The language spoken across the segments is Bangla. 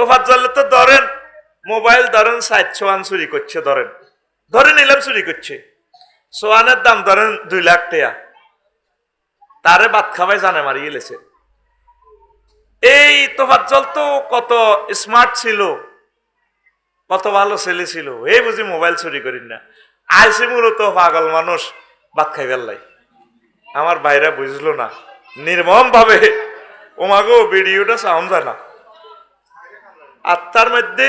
তোফাত জানলে তো ধরেন, মোবাইল ধরেন সাত সোয়ান চুরি করছে ধরেন। ধরে নিলাম চুরি করছে। সোয়ানের দাম ধরেন দুই লাখ টাকা। তারে ভাত খাবাই জানে মারি গেলেছে। এই তোফাজ্জল তো কত স্মার্ট ছিল, কত ভালো ছেলে ছিল এই বুঝি মোবাইল চুরি করি না। আইসি মূলত পাগল মানুষ, ভাত খাইবার লাই। আমার বাইরে বুঝলো না। নির্মম ভাবে ওমাগো ভিডিওটা সাউন্ড যায় না। আত্মার মধ্যে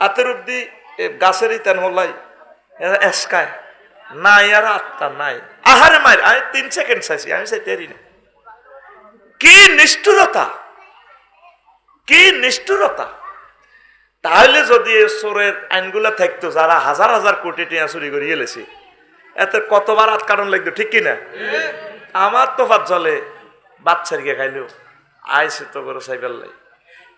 আতের অব্দি গাছের ইতান হলাই এরা এসকায়। নাই আর আত্মা নাই। আহারে মায়ের আমি তিন সেকেন্ড চাইছি আমি চাইতেরি না। কি নিষ্ঠুরতা কি নিষ্ঠুরতা। তাহলে যদি চোরের আইনগুলা থাকতো যারা হাজার হাজার কোটি টিয়া চুরি করে গেলেছে এতে কতবার আট কারণ লাগতো ঠিক কিনা? আমার তো ভাত জলে বাচ্চার গিয়ে খাইলেও আইসে তো করে সাইবেল লাই।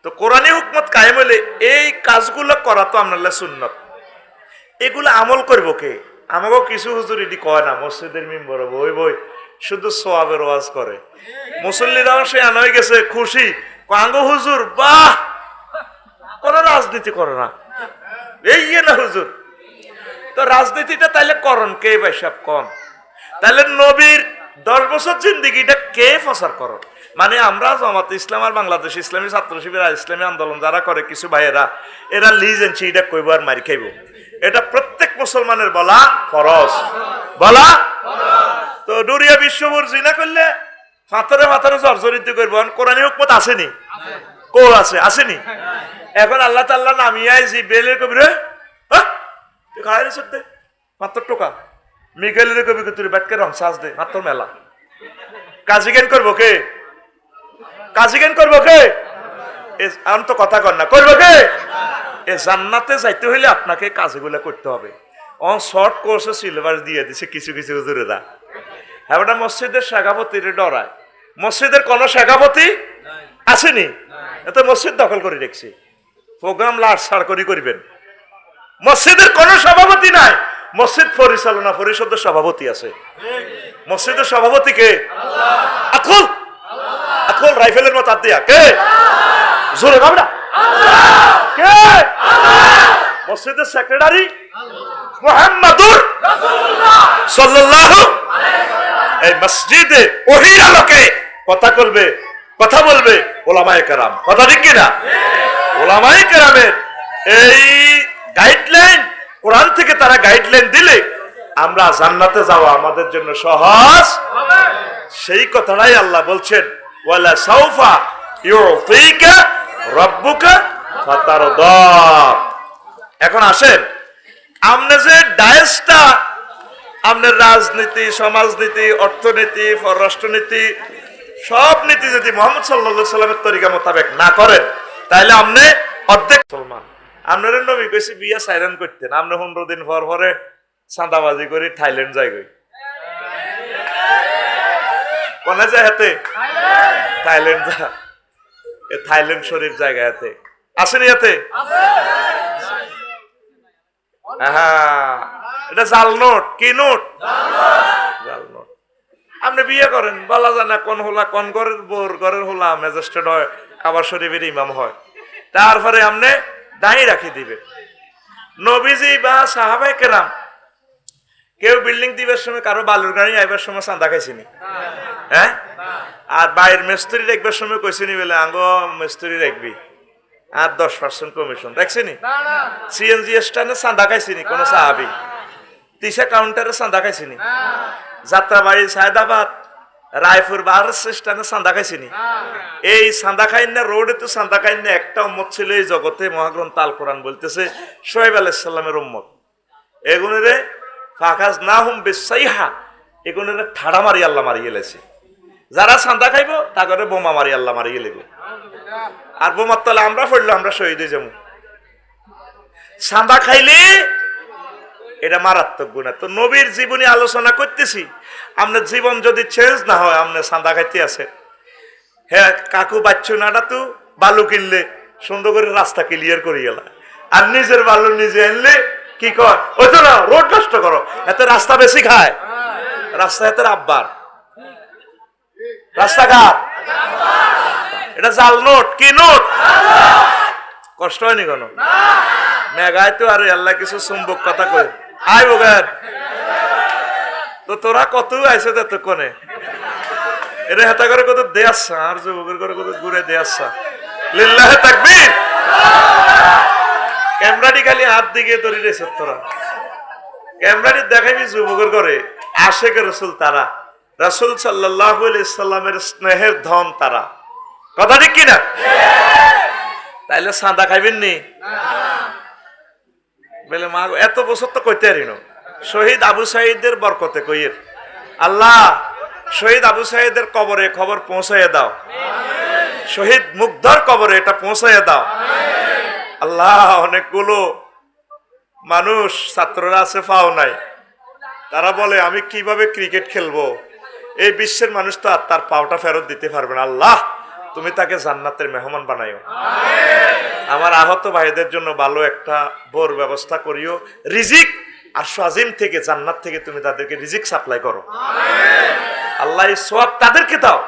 তো কোরআনী হুকমত কায়েম হলে এই কাজগুলো করা তো আপনার সুন্নত। এগুলো আমল করব কে? আমাকেও কিছু হুজুর এটি কয় না, মসজিদের মেম্বর বই বই শুধু সোয়াবের ওয়াজ করে। মুসল্লিরাও সে আনাই গেছে, খুশি। কাঙ্গো হুজুর, বাহ! কোনো রাজনীতি করে না। এই ইয়ে না হুজুর। তো রাজনীতিটা তাইলে করন কে ভাই সব কন? তাহলে নবীর দশ বছর জিন্দিগিটা কে প্রচার করো? মানে আমরা জামাত ইসলাম আর বাংলাদেশ ইসলামী ছাত্র শিবির ইসলামী আন্দোলন যারা করে, কিছু ভাইয়েরা, এরা লিজ এনছি এটা কইব আর মারি খাইব। এটা প্রত্যেক মুসলমানের বলা ফরজ। বলা তো ডুরিয়া বিশ্বভর জিনা করলে ফাতরে ফাতরে জর্জরিত করব। কোরআনী হুকমত আসেনি? কো আছে, আসেনি? এখন আল্লাহ তাল্লাহ নামিয়ে বেলের কবি রে হ্যাঁ? রে সত্যি মাত্র টোকা। মিকেলের কবি তুই ব্যাটকে রং সাজ দে মাত্র মেলা। কাজী জ্ঞান করব কে? কাজী জ্ঞান করব কে? এ আমি তো কথা কর না করব কে? এ জান্নাতে যাইতে হইলে আপনাকে কাজগুলো করতে হবে। ও শর্ট কোর্সে সিলেবাস দিয়ে দিছে কিছু কিছু হুজুরেরা। হ্যাঁ ওটা মসজিদের শাখাপতির ডরায়। মসজিদের কোন শাখাপতি আসেনি? এত মসজিদ দখল করে রেখছি। প্রোগ্রাম লাট সার করি করবেন। মসজিদের কোন সভাপতি নাই। মসজিদ পরিচালনা পরিষদের সভাপতি আছে। মসজিদের সভাপতি কে? আকুল। আকুল রাইফেলের মতো হাত দিয়া। কে? জোরে ভাবনা কে? মসজিদের সেক্রেটারি মোহাম্মদুর সাল্লাল্লাহু এই মসজিদে ওহির আলোকে কথা করবে কথা বলবে ওলামায়ে কেরাম। কথা ঠিক কিনা? ওলামায়ে কেরামের এই গাইডলাইন কোরআন থেকে তারা গাইডলাইন দিলে আমরা জান্নাতে যাওয়া আমাদের জন্য সহজ। সেই কথাটাই আল্লাহ বলছেন সাউফা রাব্বুকা এখন আসেন আপনি যে ডায়েসটা আপনার রাজনীতি, সমাজনীতি, অর্থনীতি, পররাষ্ট্রনীতি, সব নীতি যদি মোহাম্মদ সাল্লা সাল্লামের তরিকা মোতাবেক না করেন, তাহলে আপনি অর্ধেক মুসলমান। আপনার নবী বেশি বিয়া সাইরেন করতেন আপনি পনেরো দিন পর পরে চাঁদাবাজি করে, থাইল্যান্ড যাই গই কোনে যায় হাতে থাইল্যান্ড যা। থাইল্যান্ড শরীফ জায়গা হাতে আসেনি হাতে হ্যাঁ এটা জাল নোট। কি নোট? জাল নোট। আপনি বিয়ে করেন, বলা যায় না কোন হোলা, কোন ঘরের বোর ঘরের হোলা ম্যাজিস্ট্রেট হয়, কাবার শরীফের ইমাম হয়। তারপরে আপনি দাঁড়ি রাখি দিবে। নবীজি বা সাহাবাই কেরাম কেউ বিল্ডিং দিবার সময় কারও বালুর গাড়ি আইবার সময় চাঁদা খাইছিনি? হ্যাঁ? আর বাইরের মিস্ত্রি রাখবার সময় কইছিনি বলে আঙ্গ মিস্ত্রি রাখবি। আর দশ পার্সেন্ট কমিশন রাখছিনি সিএনজি স্ট্যান্ডে চাঁদা খাইছিনি কোনো সাহাবি? তিসা কাউন্টারে চাঁদা খাইছিনি? যাত্রাবাড়ি সায়দাবাদ রায়পুর বার স্টেশনে চাঁদা খাইছিনি? এই চাঁদা খাইন না রোডে তো চাঁদা খাইন না একটা উম্মত ছিল এই জগতে মহাগ্রন্থ আল কোরআন বলতেছে সোহেব আলাইসাল্লামের উম্মত। এগুলোরে ফাঁকাজ না হুম বেসাইহা এগুলোরে ঠাড়া মারি আল্লাহ মারি গেলেছে যারা চাঁদা খাইব তাগরে বোমা মারি আল্লাহ মারি গেলে আর বোমার তলে আমরা পড়ল আমরা শহীদ হয়ে যাব। চাঁদা খাইলে এটা মারাত্মক গুণা। তো নবীর জীবনী আলোচনা করতেছি আপনার জীবন যদি চেঞ্জ না হয় আপনার চাঁদা খাইতে আছে। হ্যাঁ কাকু বাচ্চু নাটা তো বালু কিনলে সুন্দর করে রাস্তা ক্লিয়ার করে গেল। আর নিজের বালু নিজে আনলে কি কর? ওই তো না রোড নষ্ট করো। এতে রাস্তা বেশি খায়। রাস্তা এতে আব্বার রাস্তাঘাট। এটা জাল নোট। কি নোট? কষ্ট হয়নি কোনো? মেঘায় তো আর আল্লাহ কিছু চুম্বক কথা কই তো তোরা কত আইসে এতক্ষণে? এরে হেতা করে কত আর যুবকের করে কত ঘুরে দে আসছা লিল্লাহ তাকবীর। ক্যামেরাটি খালি হাত দিকে ধরি রেছ তোরা। ক্যামেরাটি দেখাবি যুবকের করে আশেখ রসুল তারা। রসুল সাল্লাহ ইসলামের স্নেহের ধন তারা। কথা ঠিক কিনা? তাইলে সাদা খাইবেন নি বলে, মা এত বছর তো কইতে পারিন। শহীদ আবু সাইদের বরকতে কইয়ের। আল্লাহ, শহীদ আবু সাইদের কবরে খবর পৌঁছাইয়া দাও। শহীদ মুগ্ধর কবরে এটা পৌঁছাইয়া দাও। আল্লাহ, অনেকগুলো মানুষ, ছাত্ররা আছে, পাও নাই। তারা বলে, আমি কীভাবে ক্রিকেট খেলব? এই বিশ্বের মানুষ তো আর তার পাওটা ফেরত দিতে পারবে না। আল্লাহ তুমি তাকে জান্নাতের মেহমান বানাইও। আমার আহত ভাইদের জন্য ভালো একটা বোর ব্যবস্থা করিও। রিজিক আর সাজিম থেকে, জান্নাত থেকে তুমি তাদেরকে রিজিক সাপ্লাই করো। আল্লাহ সব তাদেরকে দাও।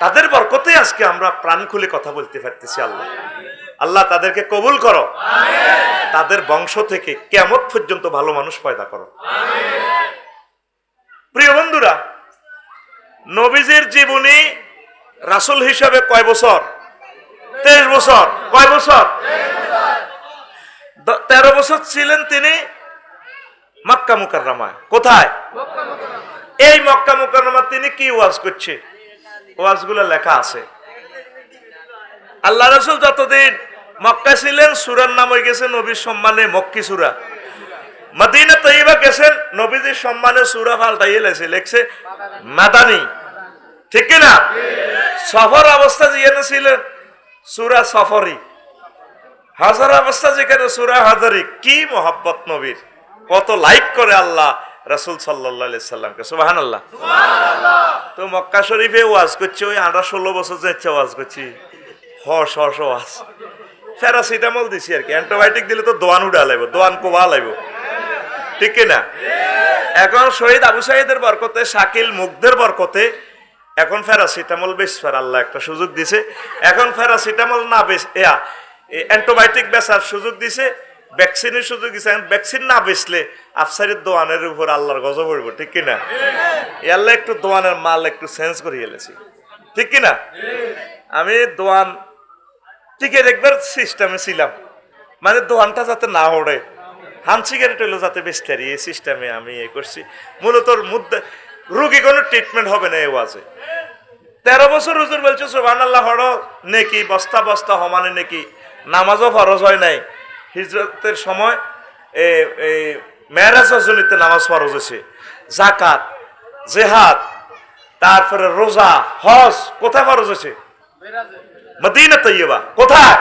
তাদের বরকতে আজকে আমরা প্রাণ খুলে কথা বলতে পারতেছি আল্লাহ। আল্লাহ তাদেরকে কবুল করো। তাদের বংশ থেকে কেমত পর্যন্ত ভালো মানুষ পয়দা করো। প্রিয় বন্ধুরা, নবীজির জীবনী রাসূল হিসাবে কয় বছর? তেইশ বছর। কয় বছর? তেরো বছর ছিলেন তিনি মক্কা মুকাররমায়। কোথায়? এই মক্কা মুকাররমা তিনি কি ওয়াজ করছে? ওয়াজগুলো লেখা আছে। আল্লাহ রসুল যতদিন মক্কা ছিলেন, সুরার নাম হয়ে গেছে নবীর সম্মানে মক্কি সুরা। মদিনা তৈবা গেছেন, নবীজির সম্মানে সুরা ফাল্টাইয়ে লেছে লেখছে, মাদানি। ঠিক কিনা? সফর অবস্থা যেখানে ছিলেন সুরা সফরি হাজার অবস্থা যেখানে সুরা হাজারি কি মোহাব্বত নবীর? কত লাইক করে আল্লাহ রাসুল সাল্লাহ সাল্লামকে। সুবাহান আল্লাহ তো মক্কা শরীফে ওয়াজ করছি ওই আঠারো ষোলো বছর যাচ্ছে ওয়াজ করছি। হস হস ওয়াজ। প্যারাসিটামল দিছি আর কি। অ্যান্টিবায়োটিক দিলে তো দোয়ান উড়া লাগবে দোয়ান কোবা লাগবে। ঠিক কিনা? এখন শহীদ আবু সাইদের বরকতে শাকিল মুগ্ধের বরকতে এখন প্যারাসিটামল বেশ ফের আল্লাহ একটা সুযোগ দিছে। এখন প্যারাসিটামল না বেশ এয়া অ্যান্টিবায়োটিক বেচার সুযোগ দিছে, ভ্যাকসিনের সুযোগ দিছে। এখন ভ্যাকসিন না বেচলে আফসারের দোয়ানের উপর আল্লাহর গজব পড়ব ঠিক কিনা আল্লাহ একটু দোয়ানের মাল একটু চেঞ্জ করে এলেছি ঠিক কিনা আমি দোয়ান টিকেট একবার সিস্টেমে ছিলাম। মানে দোয়ানটা যাতে না ওড়ে। হান সিগারেট হইল যাতে বেচতে এই সিস্টেমে আমি এ করছি। মূলত মধ্যে রুগী কোনো ট্রিটমেন্ট হবে না এই ওয়াজে। তেরো বছর হুজুর বলছে সুবান আল্লাহ হড় নেকি, বস্তা বস্তা সমানে নেকি, নামাজও ফরজ হয় নাই। হিজরতের সময় এই মেয়েরাজ রজনীতে নামাজ ফরজ হয়েছে। জাকাত জেহাদ, তারপরে রোজা, হজ, কোথায় ফরজ হয়েছে? মদিনা তৈবা কোথায়?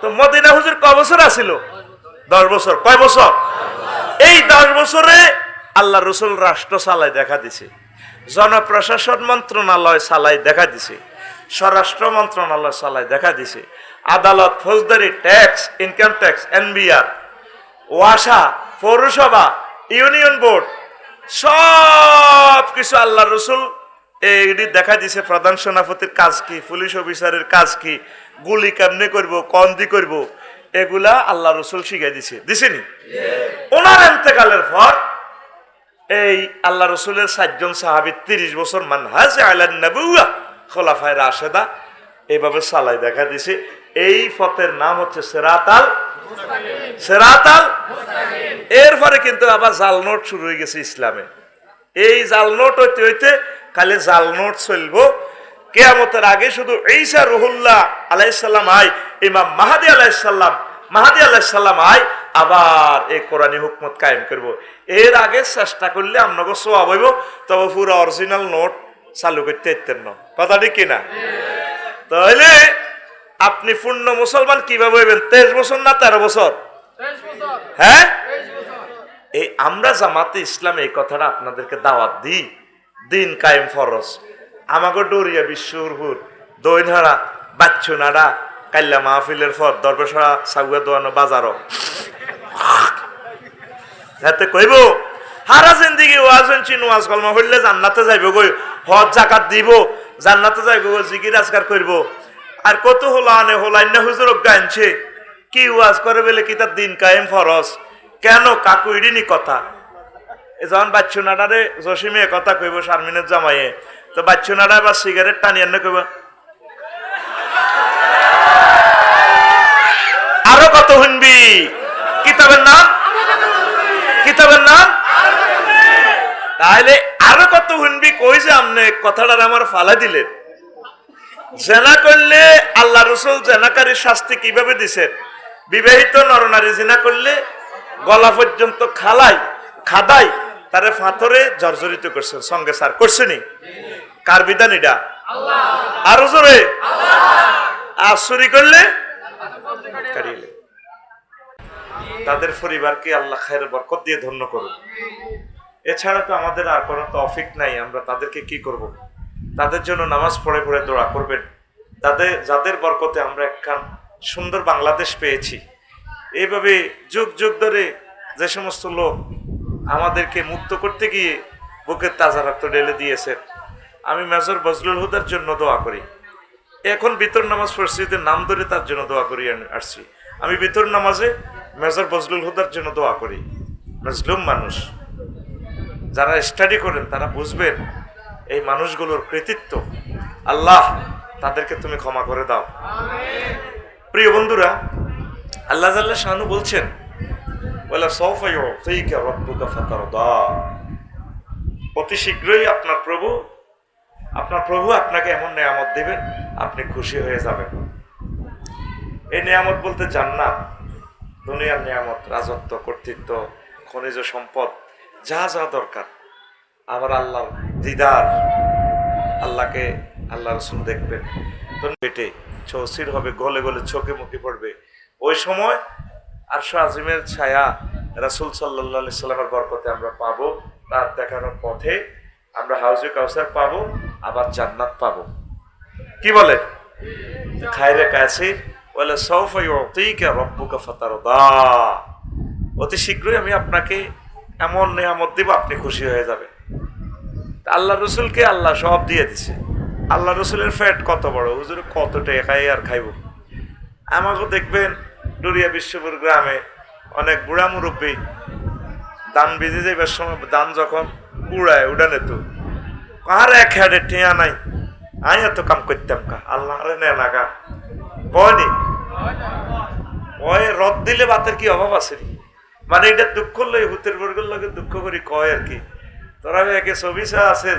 তো মদিনা হুজুর ক বছর আসিল দশ বছর। কয় বছর? এই দশ বছরে আল্লাহ রসুল রাষ্ট্র চালাই দেখা দিছে। জনপ্রশাসন মন্ত্রণালয় চালাই দেখা দিছে। স্বরাষ্ট্র মন্ত্রণালয় চালাই দেখা দিছে। আদালত ফৌজদারি ট্যাক্স ইনকাম ট্যাক্স এনবিআর ওয়াসা পৌরসভা ইউনিয়ন বোর্ড সব কিছু আল্লাহ রসুল এইটি দেখা দিছে। প্রধান সেনাপতির কাজ কি? পুলিশ অফিসারের কাজ কি? গুলি কেমনে করব? কন্দি করব? এগুলা আল্লাহ রসুল শিখাই দিছে। দিছেনি? ওনার এন্তেকালের পর এই আল্লাহ রসুলের সাতজন সাহাবি তিরিশ বছর মানহাজ আলান নবুয়া খোলাফায় রাশেদা এইভাবে সালাই দেখা দিছে। এই ফতের নাম হচ্ছে সেরাতাল সেরাতাল এরপরে কিন্তু আবার জাল নোট শুরু হয়ে গেছে ইসলামে। এই জাল নোট হইতে হইতে খালি জাল নোট চলবো। কেয়ামতের আগে শুধু ঈসা রুহুল্লাহ আলাইসাল্লাম আই ইমাম মাহাদি আলাইসাল্লাম মাহাদি আলাইসাল্লাম আই আবার এই কোরআনী হুকমত কায়েম করব। এর আগে চেষ্টা করলে আপনাকে সোয়াব হইব তবে পুরো অরিজিনাল নোট চালু করতে ইতেন না। কথা ঠিক কিনা? তাহলে আপনি পূর্ণ মুসলমান কীভাবে হইবেন? তেইশ বছর না তেরো বছর? হ্যাঁ? এই আমরা জামাতে ইসলাম এই কথাটা আপনাদেরকে দাওয়াত দিই। দিন কায়েম ফরজ। আমাকে ডরিয়া বিশ্বরপুর দইনহারা বাচ্চু নাড়া কাল্লা মাহফিলের ফর দরবেশরা সাগুয়া দোয়ানো বাজারও। হাতে কইব, হারা জিন্দিগি ওয়াজন চিন ওয়াজ কলমা হইলে জান্নাতে যাইব গই, হজ, জাকাত দিব, জান্নাতে যাইব গো জিকির আজকার করব আর কত হলো আনে, হলাইন না হুজুর গাইছে কি ওয়াজ করে বলে কি তার দিন কায়েম ফরস কেন কাকু ইডিনি কথা? এ যখন বাচ্চু নাডারে জসিমে কথা কইব, শারমিনের জামাইয়ে। তো বাচ্চু নাডা বা সিগারেট টানি এনে কইব। আরও কত শুনবি? কিতাবের নাম? কিতাবের নাম? তাহলে আরও কত শুনবি কই যে আমনে, কথাটার আমার ফালা দিলেন। জেনা করলে আল্লাহ রসুল জেনাকারীর শাস্তি কীভাবে দিছেন বিবাহিত নরনারী জেনা করলে গলা পর্যন্ত খালাই, খাদাই, তারে ফাথরে জর্জরিত করছেন সঙ্গে স্যার করছেনি কার বিধান এটা? আরও জোরে? আর চুরি করলে? তাদের পরিবারকে আল্লাহ খায়ের বরকত দিয়ে ধন্য করুন। এছাড়া তো আমাদের আর কোনো তৌফিক নাই, আমরা তাদেরকে কি করব। তাদের জন্য নামাজ পড়ে পড়ে দোয়া করবেন। তাদের, যাদের বরকতে আমরা একখান সুন্দর বাংলাদেশ পেয়েছি। এইভাবে যুগ যুগ ধরে যে সমস্ত লোক আমাদেরকে মুক্ত করতে গিয়ে বুকের তাজা রক্ত ঢেলে দিয়েছে আমি মেজর বজলুল হুদার জন্য দোয়া করি। এখন বিতর নামাজ পরিস্থিতির নাম ধরে তার জন্য দোয়া করি আসছি। আমি বিতর নামাজে মেজর বজলুল হুদার জন্য দোয়া করি। মজলুম মানুষ, যারা স্টাডি করেন, তারা বুঝবেন এই মানুষগুলোর কৃতিত্ব। আল্লাহ, তাদেরকে তুমি ক্ষমা করে দাও। প্রিয় বন্ধুরা, আল্লাহ জাল্লাহ শাহানু বলছেন অতি শীঘ্রই আপনার প্রভু আপনার প্রভু আপনাকে এমন নিয়ামত দিবেন, আপনি খুশি হয়ে যাবেন। এই নিয়ামত বলতে জান্নাত। দুনিয়ার নিয়ামত, রাজত্ব, কর্তৃত্ব, খনিজ সম্পদ, যা যা দরকার। আবার আল্লাহ দিদার, আল্লাহকে আল্লাহ রসুল দেখবেন। পেটে চৌসির হবে, গলে গলে চোখে মুখে পড়বে। ওই সময় আরশো আজিমের ছায়া রাসুল সাল্লাহ সাল্লামের বরকতে আমরা পাবো। তার দেখানোর পথে আমরা হাউজে কাউসার পাবো, আবার জান্নাত পাবো। কি বলেন? খায়রে কাছে বলে সৌফা ইউতিকা রব্বুকা ফাতারদা. অতি শীঘ্রই আমি আপনাকে এমন নিয়ামত দিব, আপনি খুশি হয়ে যাবেন। আল্লাহ রসুলকে আল্লাহ সব দিয়ে দিছে। আল্লাহ রসুলের ফ্যাট কত বড়? হুজুর, কত টাকাই আর খাইব। আমাকে দেখবেন, ডুরিয়া বিশ্বপুর গ্রামে অনেক বুড়া মুরব্বী দান বেজে যাইবার সময় দান যখন কুড়ায় উড়ানে তো কার এক হ্যাডে টিয়া নাই? আমি এত কাম করতাম কা? আল্লাহ রে নে কয়নি ওই রদ দিলে বাতের কি অভাব আছে মানে এটা দুঃখ লই হুতের বর্গের লগে দুঃখ করি, কয় আর কি। তোরা একে ছবিসা আছে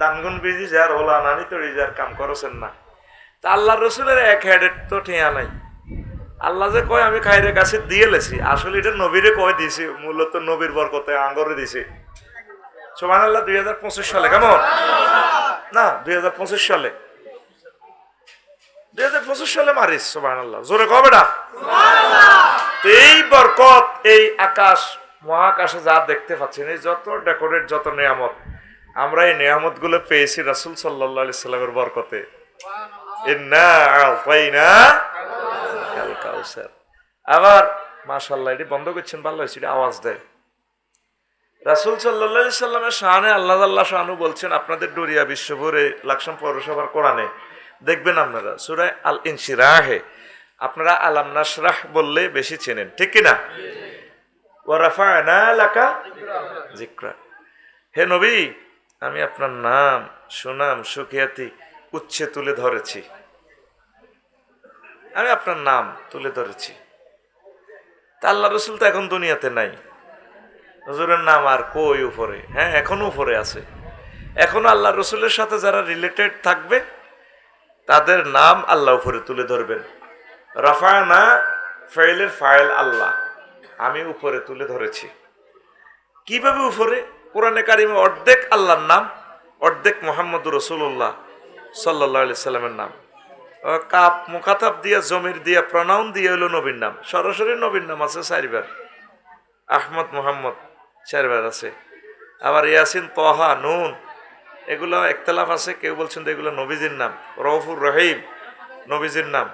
দানগুন বিজি, যার হোলা নানি তড়ি যার কাম করছেন না। তা আল্লাহ রসুলের এক হেডের তো ঠেয়া নাই। আল্লাহ যে কয়, আমি খাইরে কাছে দিয়ে লেছি। আসলে এটা নবীরে কয় দিয়েছি, মূলত নবীর বরকতে আঙ্গরে দিছি সোমান আল্লাহ দুই হাজার পঁচিশ সালে, কেমন? না, দুই হাজার পঁচিশ সালে। দুই হাজার পঁচিশ সালে মারিস আল্লাহ জোরে কবে না তো এই বরকত এই আকাশ মহাকাশে যা দেখতে পাচ্ছেন এই যত ডেকোরেট যত নিয়ামত আমরা এই নিয়ামতগুলো পেয়েছি রাসুল সাল্লাহ সাল্লামের বরকতে। আবার মাশাল্লাহ এটি বন্ধ করছেন ভালো হয়েছে এটি আওয়াজ দেয়। রাসুল সাল্লাহ সাল্লামের শাহানে আল্লাহ আল্লাহ শাহানু বলছেন আপনাদের ডরিয়া বিশ্বভরে লাকসাম পৌরসভার কোরআনে দেখবেন আপনারা সুরায় আল ইনশিরাহে আপনারা আলাম নাসরাহ বললে বেশি চেনেন, ঠিক কিনা? হে নবী, আমি আপনার নাম, সুনাম, সুখিয়াতি উচ্ছে তুলে ধরেছি। আমি আপনার নাম তুলে ধরেছি। তা আল্লাহ রসুল তো এখন দুনিয়াতে নাই। হুজুরের নাম আর কই উপরে? হ্যাঁ এখনও উপরে আছে। এখনও আল্লাহ রসুলের সাথে যারা রিলেটেড থাকবে তাদের নাম আল্লাহ উপরে তুলে ধরবেন। রাফায়না ফাইলের ফাইল আল্লাহ, আমি উপরে তুলে ধরেছি। কীভাবে উপরে? কোরআনে কারিমে অর্ধেক আল্লাহর নাম, অর্ধেক মোহাম্মদ রসুল্লাহ সাল্লাহ সাল্লামের নাম। কাপ মুখাতাব দিয়া, জমির দিয়া প্রনাউন দিয়া হইল নবীর নাম। সরাসরি নবীর নাম আছে চারিবার। আহমদ মোহাম্মদ চারবার আছে। আবার ইয়াসিন, তহা, নুন এগুলো একতলাফ আছে, কেউ বলছেন এগুলো নবীজির নাম। রফুর রহিম নবীজির নাম।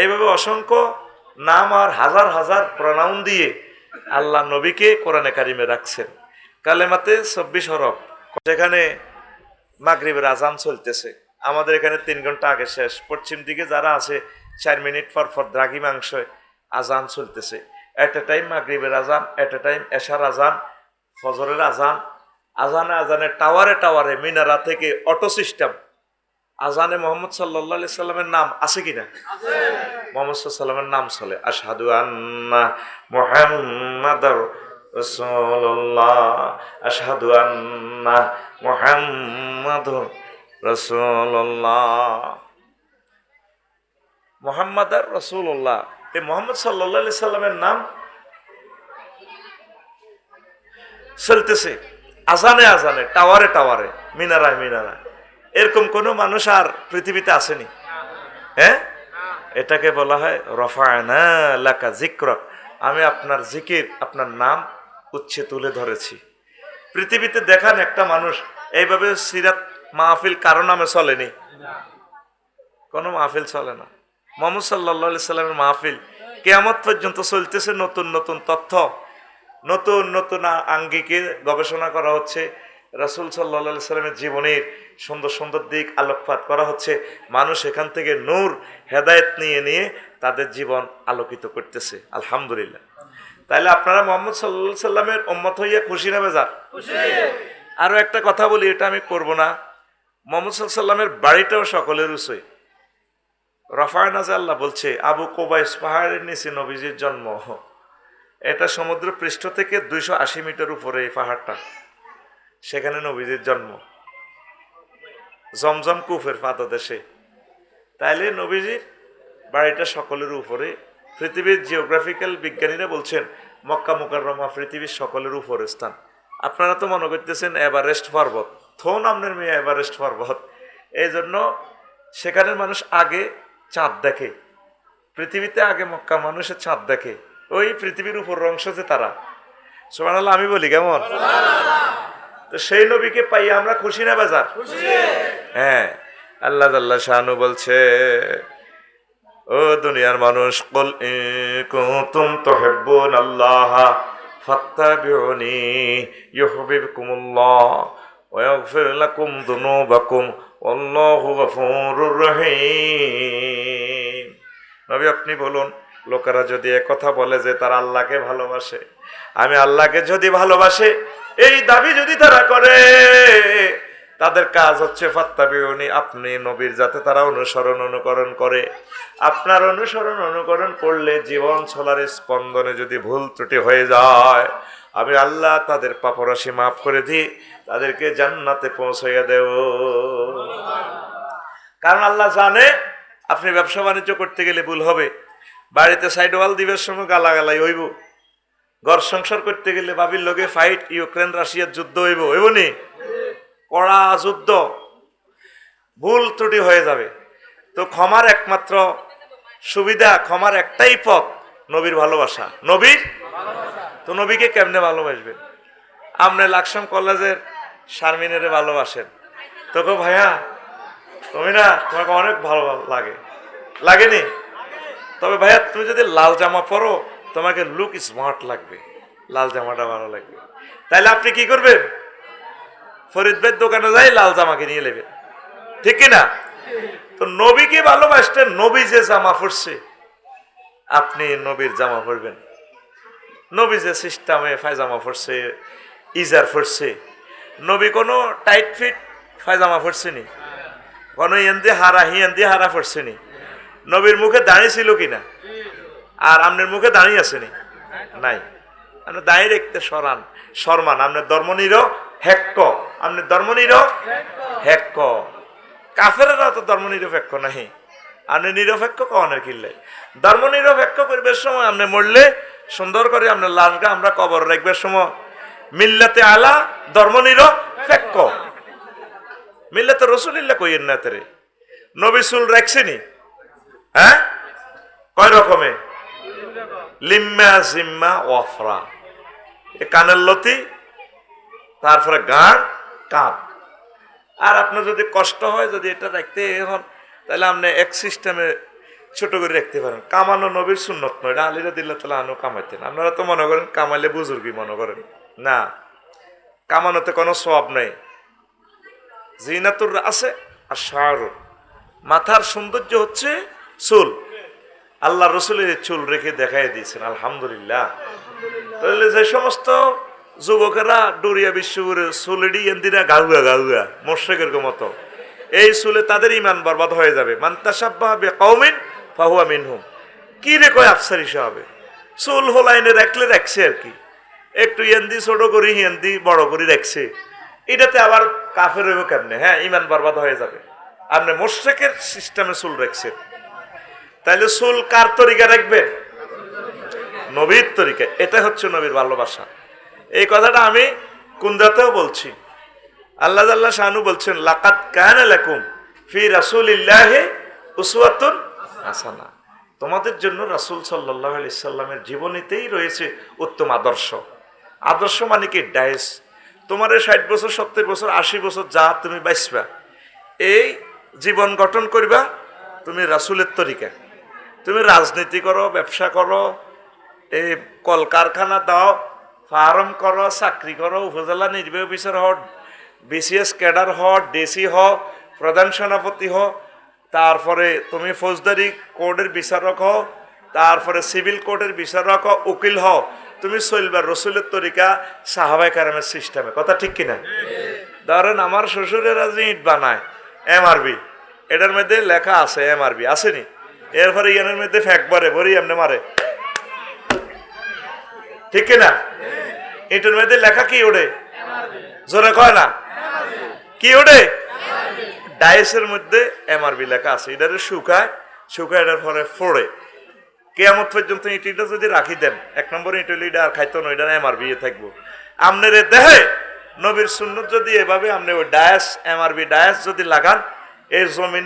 এইভাবে অসংখ্য নাম আর হাজার হাজার প্রনাউন দিয়ে আল্লাহ নবীকে কোরআনে কারিমে রাখছেন। কালেমাতে চব্বিশ হরফ, যেখানে মাগরিবের আজান চলতেছে। আমাদের এখানে তিন ঘণ্টা আগে শেষ। পশ্চিম দিকে যারা আছে, চার মিনিট পর পর দ্রাঘি মাংসয় আজান চলতেছে। এট এ টাইম মাগরিবের আজান এট এ টাইম এশার আজান, ফজরের আজান আজানে আজানে টাওয়ারে টাওয়ারে মিনারা থেকে অটো সিস্টেম। আজানে মোহাম্মদ সাল্লাহ সাল্লামের নাম আছে কিনা মোহাম্মদ সাল্লামের নাম চলে। আশহাদু আন্না মুহাম্মাদার রাসূলুল্লাহ। আশহাদু আন্না মুহাম্মাদুর রাসূলুল্লাহ। মোহাম্মদার রাসূলুল্লাহ। এই মোহাম্মদ সাল্লাল্লাহু সাল্লামের নাম চলতেছে। আজানে আজানে, টাওয়ারে টাওয়ারে, মিনারায় মিনারায়। এরকম কোনো মানুষ আর পৃথিবীতে আসেনি। হ্যাঁ? এটাকে বলা হয় রফায়না লাকা জিক্রক আমি আপনার জিকির, আপনার নাম উচ্ছে তুলে ধরেছি। পৃথিবীতে দেখান একটা মানুষ, এইভাবে সিরাত মাহফিল কারও নামে চলেনি? কোনো মাহফিল চলে না। মোহাম্মদ সাল্লা সাল্লামের মাহফিল কেয়ামত পর্যন্ত চলতেছে নতুন নতুন তথ্য। নতুন নতুন আঙ্গিকে গবেষণা করা হচ্ছে। রাসুল সাল্লা সাল্লামের জীবনের সুন্দর সুন্দর দিক আলোকপাত করা হচ্ছে। মানুষ এখান থেকে নূর হেদায়েত নিয়ে নিয়ে তাদের জীবন আলোকিত করতেছে। আলহামদুলিল্লাহ। তাহলে আপনারা মোহাম্মদ সাল্লা সাল্লামের উম্মত হইয়া খুশি না বেজার? আরও একটা কথা বলি এটা আমি করব না। মোহাম্মদ সাল্লামের বাড়িটাও সকলের উচয় রফায়নাজ আল্লাহ বলছে আবু কোবাইস পাহাড়ের নিচে নবীজির জন্ম। এটা সমুদ্র পৃষ্ঠ থেকে দুইশো আশি মিটার উপরে এই পাহাড়টা। সেখানে নবীজির জন্ম। জমজম কুফের পাদদেশে। তাইলে নবীজির বাড়িটা সকলের উপরে। পৃথিবীর জিওগ্রাফিক্যাল বিজ্ঞানীরা বলছেন, মক্কা মুকাররমা পৃথিবীর সকলের উপরে স্থান। আপনারা তো মনে করতেছেন এভারেস্ট পর্বত। থো নামনের মেয়ে এভারেস্ট পর্বত। এই জন্য সেখানের মানুষ আগে চাঁদ দেখে। পৃথিবীতে আগে মক্কা মানুষের চাঁদ দেখে। ওই পৃথিবীর উপর অংশ যে তারা। সোমান আল্লাহ আমি বলি কেমন? তো সেই নবীকে পাই আমরা খুশি না বাজার? হ্যাঁ আল্লাহ আল্লাহ শাহানু বলছে ও দুনিয়ার মানুষ কল কুতুম তুহিব্বুন আল্লাহ ফাত্তাবিউনি ইউহিব্বুকুমুল্লাহ ওয়া ইয়াগফির লাকুম যুনুবাকুম আল্লাহু গফুরুর রহিম। নবী আপনি বলুন লোকেরা যদি কথা বলে যে তারা আল্লাহকে ভালোবাসে, আমি আল্লাহকে যদি ভালোবাসে, এই দাবি যদি তারা করে, তাদের কাজ হচ্ছে ফাত্তাবিউনি আপনি নবীর যাতে তারা অনুসরণ অনুকরণ করে। আপনার অনুসরণ অনুকরণ করলে জীবন চলার স্পন্দনে যদি ভুল ত্রুটি হয়ে যায়, আমি আল্লাহ তাদের পাপরাশি মাফ করে দিই, তাদেরকে জান্নাতে পৌঁছাইয়া দেব। কারণ আল্লাহ জানে আপনি ব্যবসা বাণিজ্য করতে গেলে ভুল হবে। বাড়িতে সাইড ওয়াল দিবের সময় গালাগালাই হইব। ঘর সংসার করতে গেলে বাবির লগে ফাইট ইউক্রেন, রাশিয়ার যুদ্ধ হইব। হইব নি? কড়া যুদ্ধ। ভুল ত্রুটি হয়ে যাবে। তো ক্ষমার একমাত্র সুবিধা, ক্ষমার একটাই পথ, নবীর ভালোবাসা। নবীর তো নবীকে কেমনে ভালোবাসবেন আপনি লাকসাম কলেজের শারমিনেরে ভালোবাসেন। তোকে ভাইয়া তুমি না তোমাকে অনেক ভালো লাগে। লাগেনি? তবে ভাইয়া, তুমি যদি লাল জামা পরো, তোমাকে লুক স্মার্ট লাগবে। লাল জামাটা ভালো লাগবে। তাইলে আপনি কি করবেন? ফরিদ ভাইয়ের দোকানে যাই লাল জামাকে নিয়ে নেবেন ঠিক কি না তো নবীকে ভালোবাসতেন নবী যে জামা পরছে, আপনি নবীর জামা পরবেন। নবী যে সিস্টেমে ফায়জামা পরছে, ইজার পরছে, নবী কোনো টাইট ফিট ফায়জামা পরছে নি কোনো এন্দি হারা, হি এন্দি হারা পরছে নি নবীর মুখে দাঁড়িয়ে ছিল কিনা? আর আপনার মুখে দাঁড়িয়ে আসেনি নাই। আপনি দাঁড়িয়ে রেখতে সরান, সরমান। আপনার ধর্মনির হেক্ক। আপনার ধর্মনির হেক্ক। কাফেরেরা তো ধর্ম নিরপেক্ষ নাহি। আপনি নিরপেক্ষ কনের কিনলে ধর্ম নিরপেক্ষ করবার সময় আপনি মরলে, সুন্দর করে আপনার লাশগা আমরা কবর রাখবার সময় মিল্লাতে আলা, ধর্ম নিরপেক্ষ মিল্লাতে রসুলিল্লা কইয়ের না তেরে। নবী চুল রাখছেনি হ্যাঁ? কয় রকমে? লিম্মা, জিম্মা, ওয়াফরা। এ কানের লতি, তারপরে গাঁড় কাপ। আর আপনার যদি কষ্ট হয়, যদি এটা রাখতে হন, তাহলে আপনি এক সিস্টেমে ছোট করে রাখতে পারেন। কামানো নবীর সুন্নত নয়, এটা আলিরা দিল্লা তাহলে আনো কামাইতেন। আপনারা তো মনে করেন, কামাইলে বুজুর্গি মনে করেন। না, কামানোতে কোনো সব নেই। জিনাতুর আছে আর শাহর মাথার সৌন্দর্য হচ্ছে চুল। আল্লাহ রসুলের চুল রেখে দেখাই দিয়েছেন, আলহামদুলিল্লাহ। তাহলে যে সমস্ত যুবকেরা ডুরিয়া বিশ্বপুরে চুলেডি এন্দিরা গাউয়া গাউয়া, মোর্শেকের মতো। এই চুলে তাদের ইমান বরবাদ হয়ে যাবে। মান্তাসাব্বাহ বে কৌমিন ফাহুয়া মিনহুম। কি রে কয় আফসারি হবে চুল হোলাইনে রাখলে রাখছে আর কি। একটু এন্দি ছোট করি হিয়েন্দি বড় করে রাখছে। এটাতে আবার কাফের কেমনে? হ্যাঁ ইমান বরবাদ হয়ে যাবে। আপনি মোর্শেকের সিস্টেমে চুল রাখছেন। তাইলে চুল কার তরিকা রাখবেন নবীর তরিকা। এটা হচ্ছে নবীর ভালোবাসা। এই কথাটা আমি কুন্দাতেও বলছি। আল্লাহ আল্লাহ শাহানু বলছেন লাকাত কান লাকুম ফি রাসুল রাসূলিল্লাহি উসওয়াতুন হাসানা। তোমাদের জন্য রাসূল আলাইহি সাল্লামের জীবনীতেই রয়েছে উত্তম আদর্শ। আদর্শ মানে কি? ডায়েস তোমার এই ষাট বছর, সত্তর বছর, আশি বছর যা তুমি বাইসবা এই জীবন গঠন করবা তুমি রাসুলের তরিকা। তুমি রাজনীতি করো, ব্যবসা করো, এই কলকারখানা দাও, ফার্ম করো, চাকরি করো, উপজেলা নির্বাহী অফিসার হও, বিসিএস ক্যাডার হ ডিসি হ প্রধান সেনাপতি হ তারপরে তুমি ফৌজদারি কোর্টের বিচারক হও, তারপরে সিভিল কোর্টের বিচারক হও, উকিল হও, তুমি চলবা রসুলের তরিকা সাহাবাই কারামের সিস্টেমে। কথা ঠিক কিনা ধরেন আমার শ্বশুরেরা যে ইট বানায়, এমআরবি, এটার মধ্যে লেখা আছে এমআরবি, আসেনি? এরপরে ইয়ানের মধ্যে ফ্যাক বারে ভরি এমনি মারে। ঠিক কিনা? এটার মধ্যে লেখা কি ওড়ে? জোরে কয় না? কি ওড়ে? ডাইসের মধ্যে এমআরবি লেখা আছে, এটারে শুকায় শুকায় এটার পরে ফোড়ে। কেয়ামত পর্যন্ত ইটিটা যদি রাখি দেন, এক নম্বর ইটলি আর খাইতো না এটা এমআরবি থাকব। আমনের দেহে নবীর সুন্নত যদি এভাবে আপনি ওই ডায়াস এমআরবি ডায়াস যদি লাগান, এই জমিনে